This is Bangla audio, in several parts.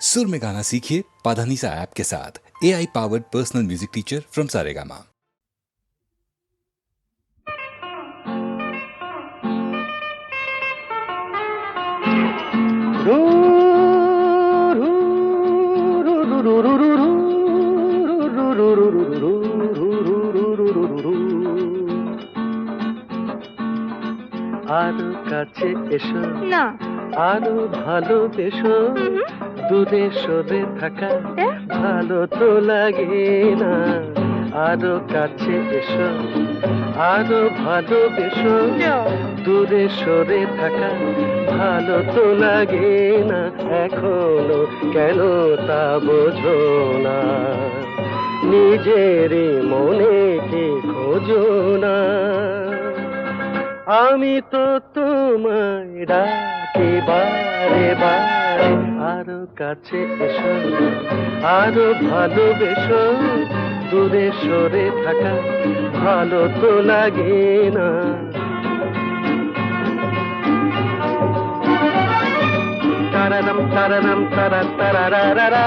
सुर में गाना सीखिए पाधानीसा ऐप के साथ A I powered personal music teacher from Saregama আরো কাছে এসো না আরো ভালোবেসো হুম। দূরে সরে থাকা ভালো তো লাগে না। আরও কাছে এসো আরও ভালোবেসো দূরে সরে থাকা ভালো তো লাগে না এখনও কেন তা বোঝো না। নিজের মনে কে খোঁজো না। আমি তো তোমায় ডাকি বারে বারে। আরও কাছে এসো আরও ভালোবেসো, দূরে সরে থাকা ভালো তো লাগে না। তারারাম তারারাম, তারা তারারারা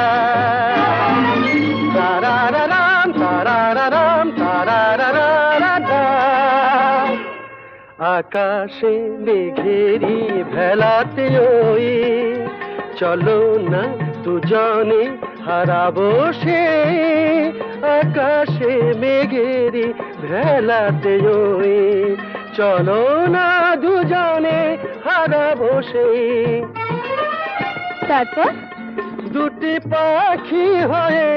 তারারারাম, তারারারা। আকাশে মেঘেরি ভেলাতে ওই। চলো না দুজনে হারাবো সে। আকাশে মেঘেরি ভেলাতে ওই। চলো না দুজনে হারাবো সে। তারপর? দুটি পাখি হয়ে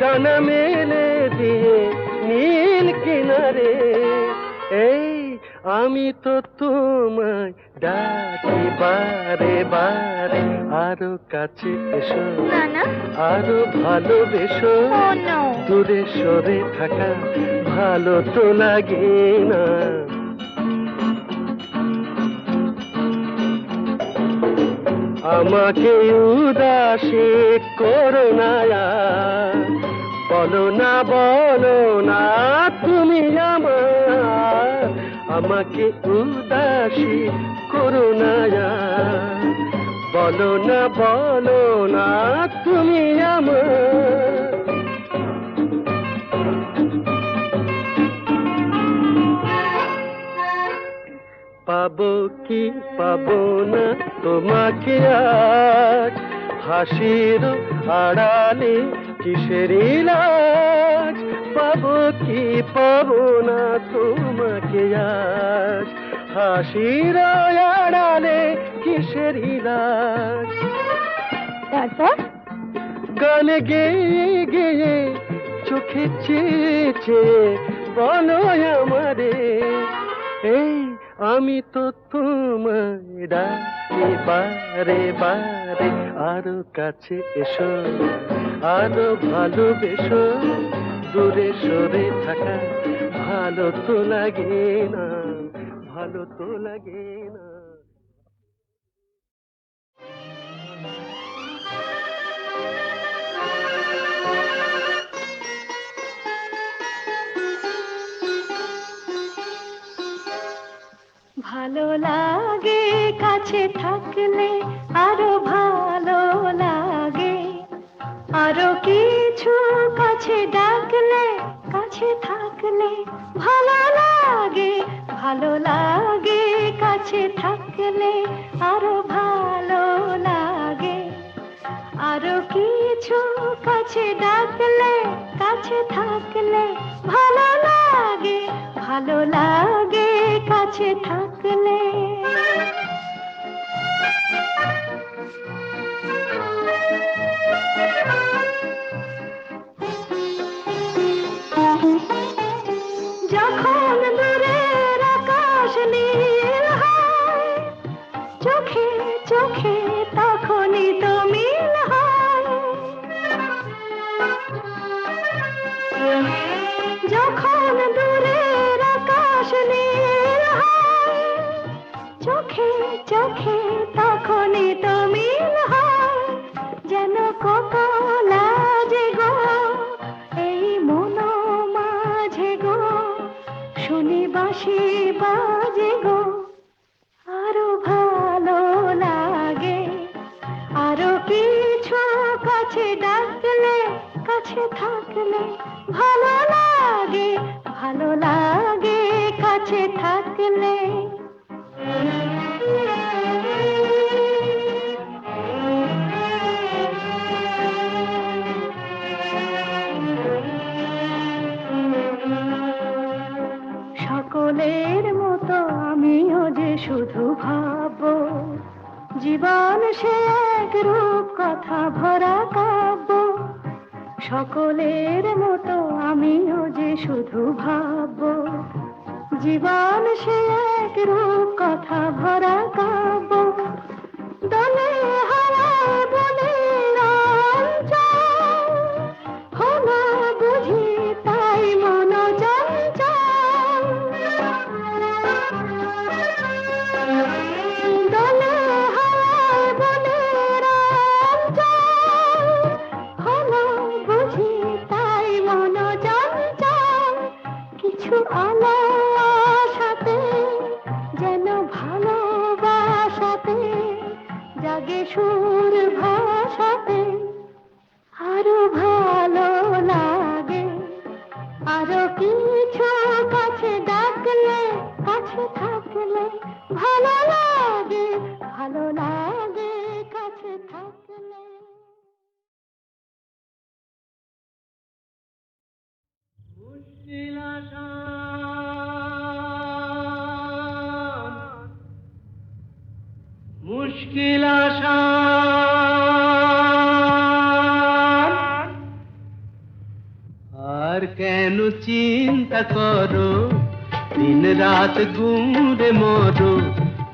ডানা মেলে দিয়ে নীল কিনারে। এই আমি তো তোমায় ডাকি বারে বারে আরও কাছে এসো। আরও ভালোবেসো। দূরে সরে থাকা ভালো তো লাগে না। আমাকে উদাসী করো না বলো না বলো না তুমি আমার। আমাকে উদাসী করো না বলো না বলো না, তুমি আমার। পাবো কি পাবো না, তোমাকে আজ হাসির আড়ালে কিসের লাজ পাবো কি পাবো না তোমাকে আজ? হাসির আড়ালে কিসের লাজ তারপর? গান গেয়ে গেয়ে চোখে চেয়ে চেয়ে বলো আমারে। এই আমি তো তোমায় ডাকি বারে বারে আরও কাছে এসো আরও ভালোবেসো। দূরে সরে থাকা ভালো তো লাগে না ভালো তো লাগে না। রাত গুমরে মরো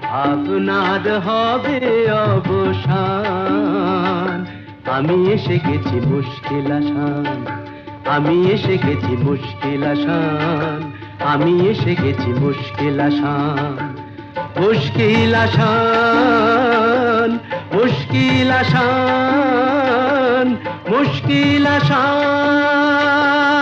ভাবনার হবে অবসান। আমি এসে গেছি মুশকিল আসান, আমি এসে গেছি মুশকিল আসান, আমি এসে গেছি মুশকিল আসান। মুশকিল আসান মুশকিল আসান মুশকিল আসান।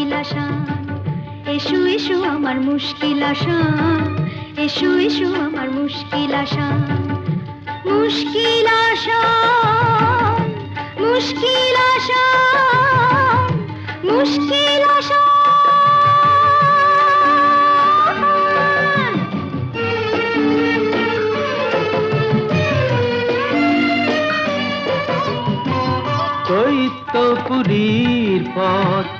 মুশকিল আসান। আমার মুশকিল আসান। এসো এসো আমার মুশকিল আসান। মুশকিল আসান মুশকিল আসান মুশকিল আসান। দৈত্যপুরীর পথ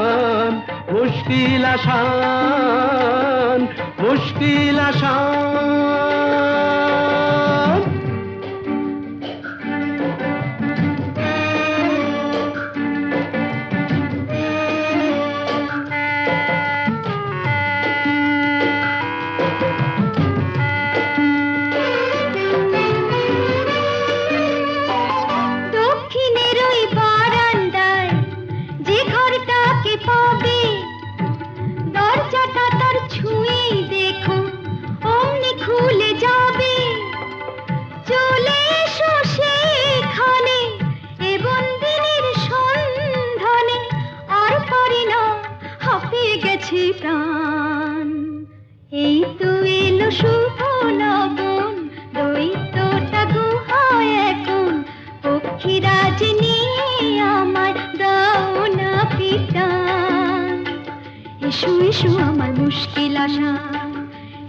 মুশকিল আসান মুশকিল আসান। আমার দাও এসো এসো আমার মুশকিল আশা।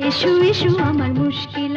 এসো এসো আমার মুশকিল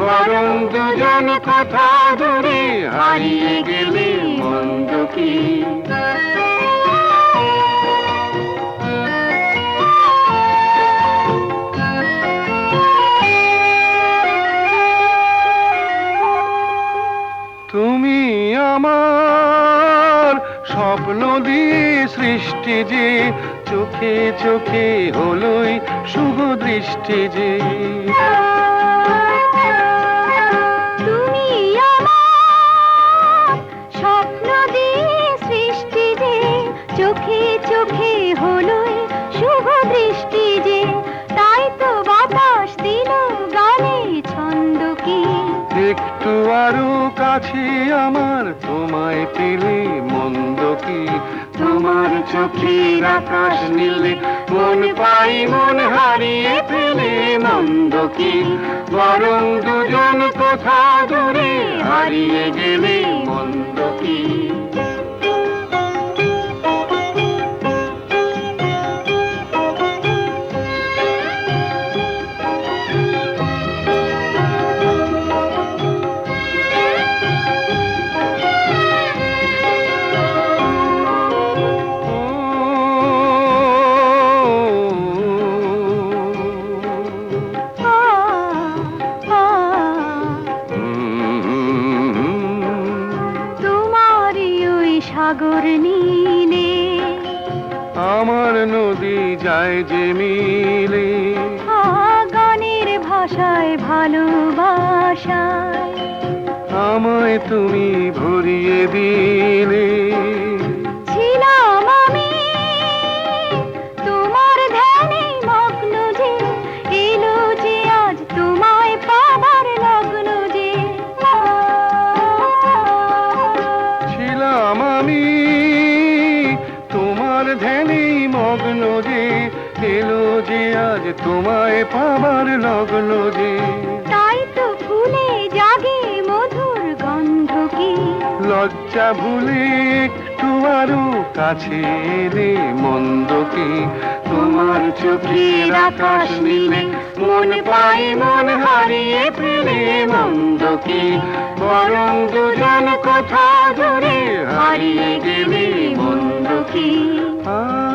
বরং দুজন কোথাও দূরে হারিয়ে গেলে মন্দ কি? তুমি আমার স্বপ্ন দিয়ে সৃষ্টি যে চোখে চোখে হলোই শুভ দৃষ্টি যে। আরও কাছে আমার, তোমায় পেলে মন্দ কি? তোমার চোখে আকাশ নীলে, মন পাই, মন হারিয়ে ফেলে মন্দ কি? বরং দুজন কোথা দূরে হারিয়ে গেলে মন্দ কি? ভুলে একটু আরও কাছে এলে মন্দ কি? তোমার চোখের আকাশ নীলে মন পাই মন হারিয়ে ফেলে মন্দ কি? বরং দুজন কথা ধরে হারিয়ে গেলে মন্দ কি? আ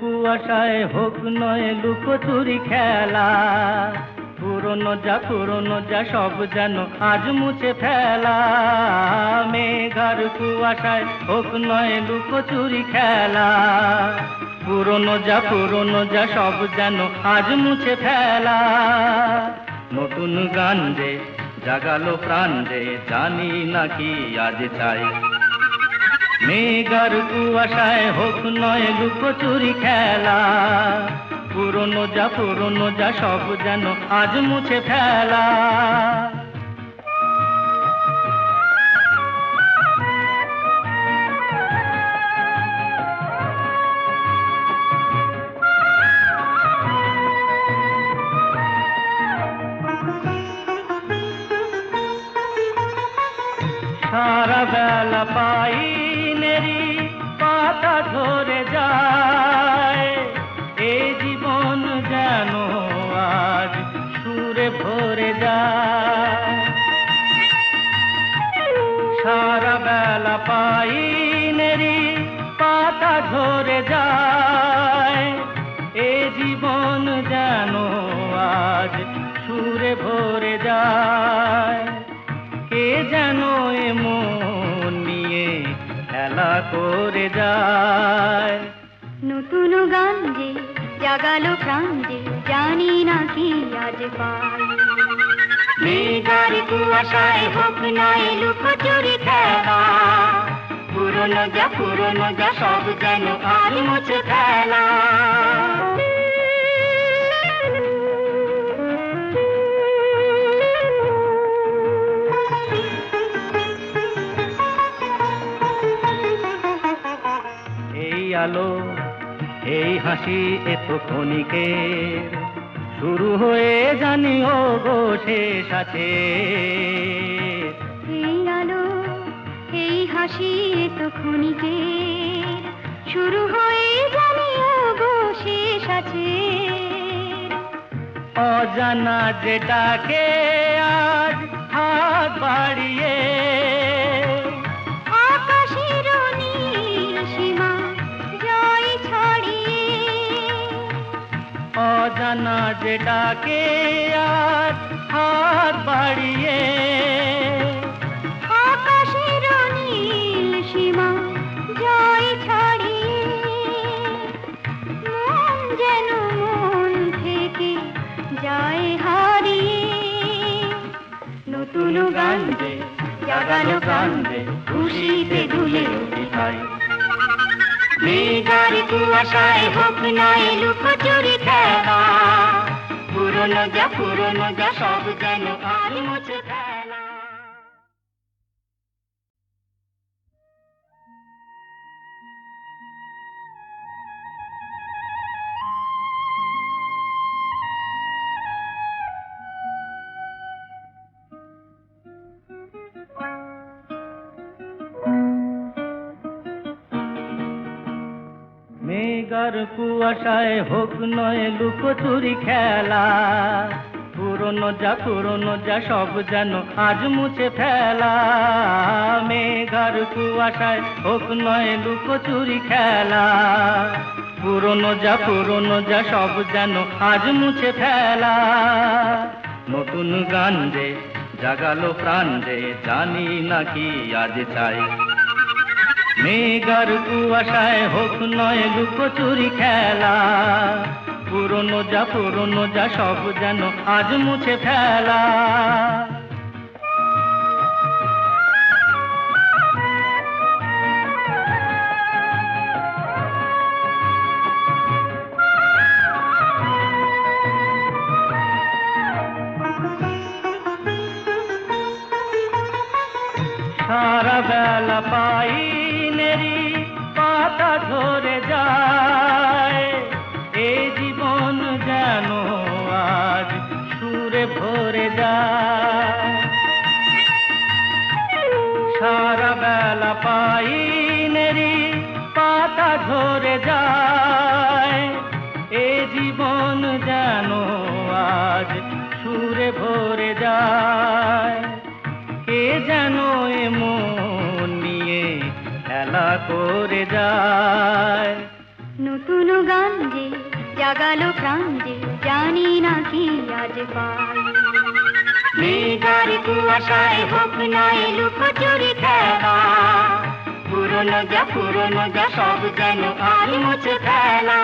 কুয়াশায় হোক নয় লুকোচুরি খেলা। পুরনো যা পুরনো যা সব যেন আজ মুছে ফেলা। মেঘার কুয়াশায় হোক নয় লুকোচুরি খেলা। পুরনো যা পুরনো যা সব যেন আজ মুছে ফেলা। নতুন গান যে, জাগালো প্রাণ যে, জানি নাকি আজ চাই। মেঘার কুয়াশায় হোক নয় লুকোচুরি খেলা। পুরনো যা পুরনো যা, সব যেন আজ মুছে ফেলা। জীবন যেন আজ সুরে ভরে যায়। কে যেন মন নিয়ে খেলা করে যায়। নতুন গান যে জাগালো প্রাণ যে জানি না কি আজ পাই মেঘার কুয়াশায় হোক নাই লুকোচুরি খেলা পুরনো যা পুরনো যা সব যেন আর মুছে খেলা আলো এই হাসি এত ক্ষণিকের শুরু হয়ে জানি ও গো শেষ আছে এই আলো এই হাসি তো ক্ষণিকের শুরু হয়ে জানিও গো শেষ আছে অজানা যেটাকে আজ হাত বাড়িয়ে অজানা যেটাকে আজ হাত বাড়িয়ে। আকাশের নীল সীমা জয় ছড়িয়ে যেন মন থেকে যায় হারিয়ে। নতুন কুয়াশায় হোক না লুকোচুরি খেলা। পুরনো যা পুরনো যা সব যেন আর মুছে কুয়াশায় হোক নয় লুকোচুরি খেলা। পুরনো যা পুরনো, যা সব যেন আজ মুছে ফেলা। মেঘার কুয়াশায় হোক নয় লুকোচুরি খেলা। পুরনো যা পুরনো, যা সব যেন আজ মুছে ফেলা। নতুন গান যে জাগালো প্রাণ যে জানি নাকি আজ চাই। মেঘার কুয়াশায় হোক নয় লুকোচুরি খেলা। পুরনো যা পুরনো যা, সব যেন আজ মুছে ফেলা। করে যায়। নতুন গান যে জাগালো প্রাণ যে জানি না কি আজ পাই। মেঘার কুয়াশায় হোক না লুকোচুরি খেলা পুরনো যা পুরনো যা সব যেন আর মুছে ফেলা।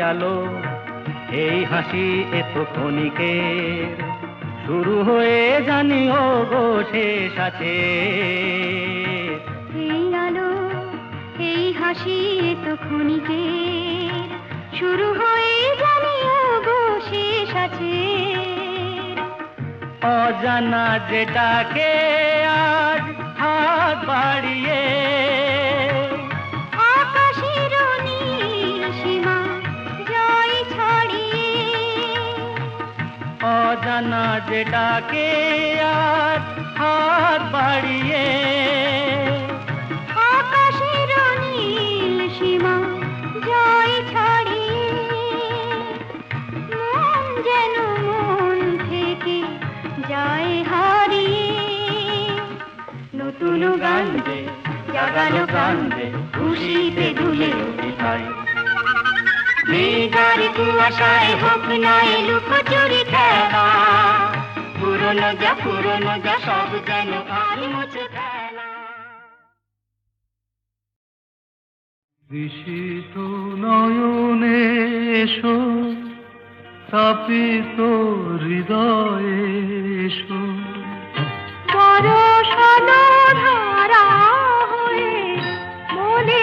আলো। এই হাসি এত ক্ষণিকের শুরু হয়ে জানি ও গো শেষ আছে এই আলো এই হাসি তো ক্ষণিকের শুরু হয়ে জানিও গো শেষ আছে অজানা যেটাকে আজ হাত বাড়িয়ে ঠিকানা যেটাকে আর হাত বাড়িয়ে। আকাশের নীল সীমা জয় ছাড়িয়ে মন থেকে যায় হারিয়ে। নতুন গান্ধে জাগালো গান্ধে খুশিতে দুলে উঠে কুয়াশায় হোক নাই লুকোচুরি খেলা। পুরনো যা পুরনো যা সব যেন আর মুছে ফেলা। ঋষিত নয়নে এসো তাপিত হৃদয়ে এসো। বড় সদা ধারা হয়ে মনে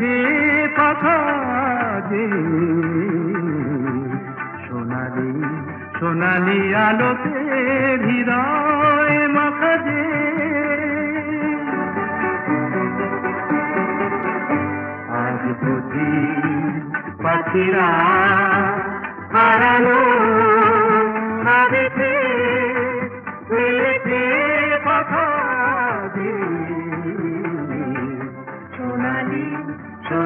রেখে কথা যে সোনালি সোনালি আলোতে মাখা। পাখিরা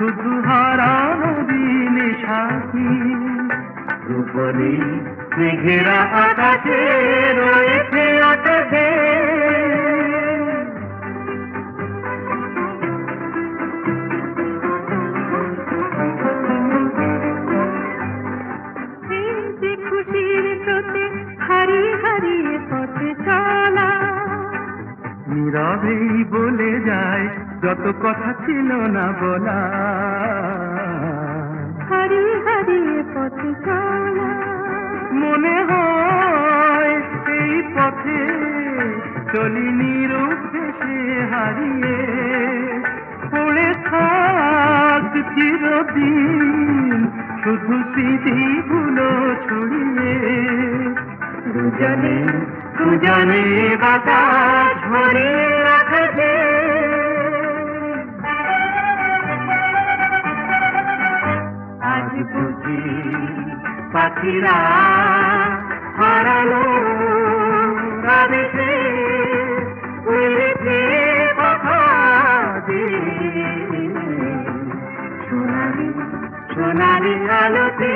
শুধু হারানো দিন সাথী। রূপলি মেঘেরা আকাশে রয়েছে আকাশে। খুশির হারিয়ে পথে চলা। নীরবেই বলে যায় যত কথা ছিল না বলা। হারিয়ে হারিয়ে পথে চলা। মনে হয় এই পথে চলি নিরুদ্দেশে হারিয়ে। পড়ে থাক চিরদিন শুধু স্মৃতিগুলো ছড়িয়ে। দুজনে দুজনে বাতাস ভরে পাখিরা হারালো আদেশে উড়েছে কথা। সোনালি সোনালি আলোতে